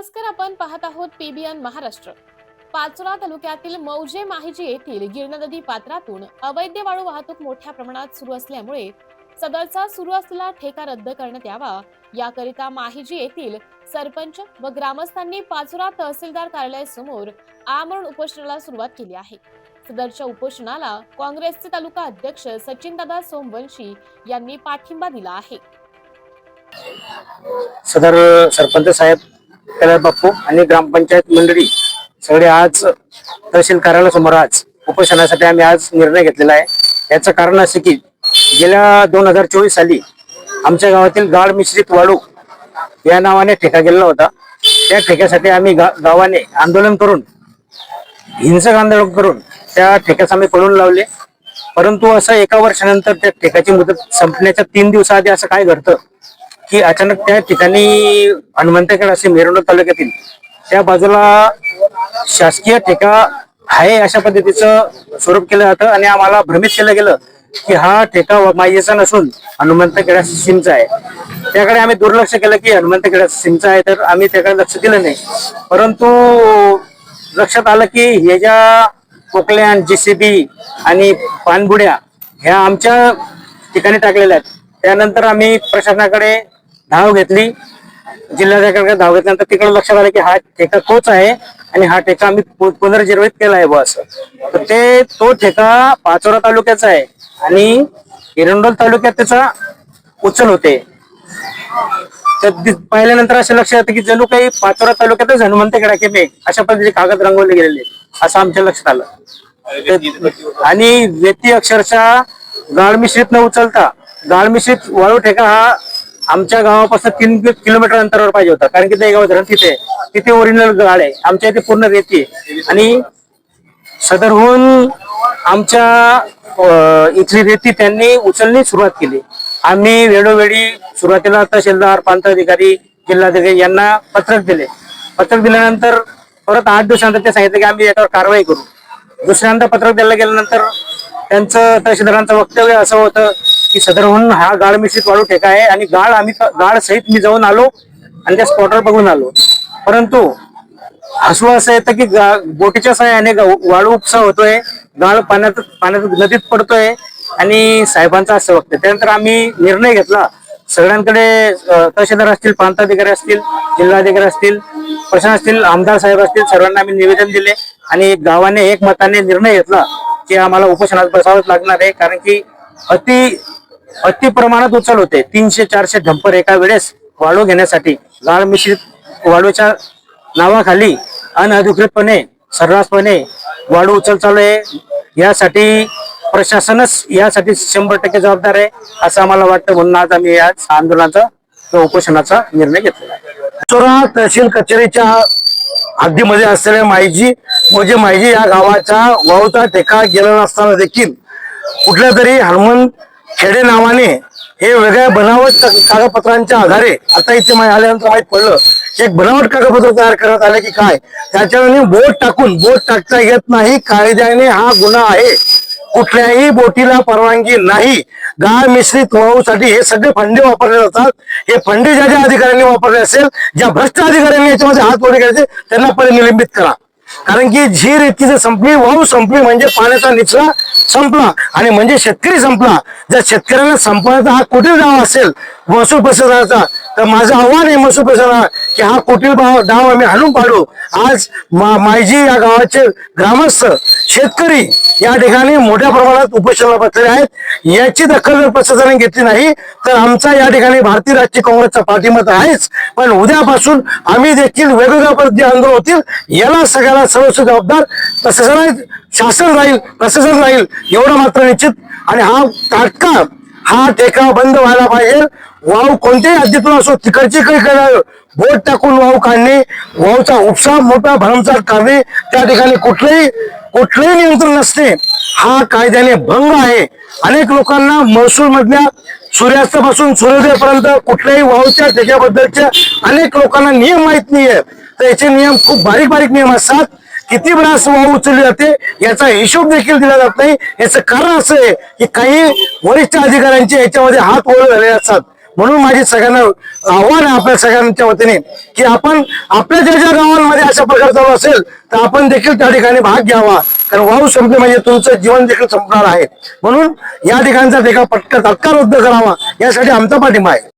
नमस्कार आपण पाहत आहोत पीबीएन महाराष्ट्र. पाचोरा तालुक्यातील मौजे माहिजी येथील गिरणा नदी पात्रातून अवैध वाळू वाहतूक मोठ्या प्रमाणात सुरू असल्यामुळे सदरचा सुरू असलेला ठेका रद्द करण्यात यावा. याकरिता माहिजी येथील सरपंच व ग्रामस्थांनी पाचोरा तहसीलदार कार्यालयासमोर आमरण उपोषणाला सुरुवात केली आहे. सदरच्या उपोषणाला काँग्रेसचे तालुका अध्यक्ष सचिनदादा सोमवंशी यांनी पाठिंबा दिला आहे. सदर सरपंच साहेब कैलास बाप्पू आणि ग्रामपंचायत मंडळी सगळे आज तहसील कार्यालयासमोर आज उपोषणासाठी आम्ही आज निर्णय घेतलेला आहे. याचं कारण असे की गेल्या दोन हजार चोवीस साली आमच्या गावातील गाळ मिश्रित वाळू या नावाने ठेका गेलेला होता. त्या ठेक्यासाठी आम्ही गा- गावाने आंदोलन करून हिंसक आंदोलन करून त्या ठेक्यास आम्ही पळून लावले. परंतु असं एका वर्षानंतर त्या ठेक्याची मुदत संपण्याच्या तीन दिवसाआधी असं काय घडतं की अचानक त्या ठिकाणी हनुमंतगड असे मिरवणूक तालुक्यातील त्या बाजूला शासकीय ठेका आहे अशा पद्धतीचं स्वरूप केलं जातं आणि आम्हाला भ्रमित केलं गेलं की हा ठेका मायेचा नसून हनुमंतगडा सिमचा आहे. त्याकडे आम्ही दुर्लक्ष केलं की हनुमंतगडा सिमचा आहे तर आम्ही त्याकडे लक्ष दिलं नाही. परंतु लक्षात आलं की हे ज्या पोकल्यान जेसीबी आणि पानबुड्या ह्या आमच्या ठिकाणी टाकलेल्या आहेत. त्यानंतर आम्ही प्रशासनाकडे धाव घेतली. जिल्हाधिकाऱ्याकडे धाव घेतल्यानंतर तिकडे लक्षात आलं की हा ठेका तोच आहे आणि हा ठेका आम्ही पुनर्जीवित केला आहे बुवा असं. तर ते तो ठेका पाचोरा तालुक्याचा आहे आणि एरंडोल तालुक्यात त्याचा उचल होते. तर पाहिल्यानंतर असं लक्षात येतं की जणू काही पाचोरा तालुक्यातच हनुमंत गडा केले अशा पद्धतीचे कागद रंगवले गेलेले असं आमच्या लक्षात आलं. आणि व्यक्ती अक्षरशः गाळ मिश्रित न उचलता गाळ मिश्रित वाळू ठेका हा आमच्या गावापासून तीन किलोमीटर अंतरावर पाहिजे होता. कारण की ते गाव धरण तिथे तिथे ओरिजिनल गाड आहे. आमच्या इथे पूर्ण रेती आहे. आणि सदरहून आमच्या इथली रेती त्यांनी उचलणी सुरुवात केली. आम्ही वेळोवेळी सुरुवातीला तहसीलदार प्रांताधिकारी जिल्हाधिकारी यांना पत्रक दिले. पत्रक दिल्यानंतर परत आठ दिवसानंतर ते सांगितलं की आम्ही याच्यावर कारवाई करू. दुसऱ्यांदा पत्रक द्यायला गेल्यानंतर त्यांचं तहसीलदारांचं वक्तव्य असं होतं. की सदरहून हा गाळ मिश्रित वाळू ठेका आहे आणि गाळ आम्ही गाळ सहित मी जाऊन आलो आणि त्या स्पॉटवर बघून आलो. परंतु हसू असं येतं की गा- बोटीच्या सहाय्याने वाळू उपसा होतोय गाळ पाण्यात पाण्यात नदीत पडतोय आणि साहेबांचा असं बघतोय त्यानंतर आम्ही निर्णय घेतला. सगळ्यांकडे तहसीलदार असतील प्रांताधिकारी असतील जिल्हाधिकारी असतील प्रशासन असतील आमदार साहेब असतील सर्वांना आम्ही निवेदन दिले आणि गावाने एक मताने निर्णय घेतला की आम्हाला उपोषणात बसावंच लागणार आहे कारण की अति अति प्रमाणात उचल होते. तीनशे चारशे डंपर एका वेळेस वाळू घेण्यासाठी गाळ मिश्रित वाळूच्या नावाखाली अनधिकृतपणे सर्रासपणे वाळू उचल चालू आहे. यासाठी प्रशासनच यासाठी शंभर टक्के जबाबदार आहे असं आम्हाला वाटतं. म्हणून आज आम्ही या आंदोलनाचा किंवा उपोषणाचा निर्णय घेतलेला आहे. चोरा तहसील कचेरीच्या हद्दीमध्ये असलेल्या माईजी म्हणजे माईजी या गावाचा वाहूचा टेका गेला नसताना देखील कुठल्या तरी हनुमंत खेडे नावाने हे वेगळ्या बनावट कागदपत्रांच्या आधारे आता इथे आल्यानंतर माहीत पडलं एक बनावट कागदपत्र तयार करण्यात आले की काय? त्याच्याने बोट टाकून बोट टाकता येत नाही कायद्याने हा गुन्हा आहे. कुठल्याही बोटीला परवानगी नाही. गाळ मिश्रित वाहूसाठी हे सगळे फंडे वापरले जातात. हे फंडे ज्या ज्या अधिकाऱ्यांनी वापरले असेल ज्या भ्रष्ट अधिकाऱ्यांनी याच्यामध्ये हात वडे करायचे त्यांना पहिले निलंबित करा. कारण की जी रेती जर संपली वाहू संपली म्हणजे पाण्याचा निचरा संपला आणि म्हणजे शेतकरी संपला. जर शेतकऱ्यांना संपण्याचा हा कुठे डाव असेल महसूल प्रशासनाचा तर माझं आव्हान आहे महसूल प्रशासना की हा कुटील भाव डाव आम्ही हाणून पाडू. आज मा- मायजी या गावाचे ग्रामस्थ शेतकरी या ठिकाणी मोठ्या प्रमाणात उपोषणाला बसलेले आहेत. याची दखल जर प्रशासनाने घेतली नाही तर आमचा या ठिकाणी भारतीय राष्ट्रीय काँग्रेसचा पाठिंबा तर आहेच. पण उद्यापासून आम्ही देखील वेगवेगळ्या पद्धती आंदोलन होतील. याला सगळ्याला सर्वस्व जबाबदार प्रशासन शासन राहील प्रशासन राहील एवढं मात्र निश्चित. आणि हा तात्काळ हा टेकाव बंद व्हायला पाहिजे. वाव कोणत्याही राज्यातून असो तिकडची काही करावं बोट टाकून वाव काढणे वावचा उपसा मोठा भरमसाठ करणे त्या ठिकाणी कुठलेही कुठलेही नियंत्रण नसणे हा कायद्याने भंग आहे. अनेक लोकांना महसूल मधल्या सूर्यास्तापासून सूर्योदयापर्यंत कुठल्याही वावच्या त्याच्याबद्दलच्या अनेक लोकांना नियम माहीत नाहीये. तर याचे नियम खूप बारीक बारीक नियम असतात. किती वेळा वाहू उचलली जाते याचा हिशोब देखील दिला जात नाही. याचं कारण असं आहे की काही वरिष्ठ अधिकाऱ्यांचे याच्यामध्ये हात ओळ झालेले असतात. म्हणून माझी सगळ्यांना आव्हान आहे आपल्या सगळ्यांच्या वतीने की आपण आपल्या ज्या ज्या गावांमध्ये अशा प्रकार चालू असेल तर आपण देखील त्या ठिकाणी भाग घ्यावा. कारण वाहू संपले म्हणजे तुमचं जीवन देखील संपणार आहे. म्हणून या ठिकाणचा देखा पटकन तत्काळ रद्द करावा. यासाठी आमचा पाठिंबा आहे.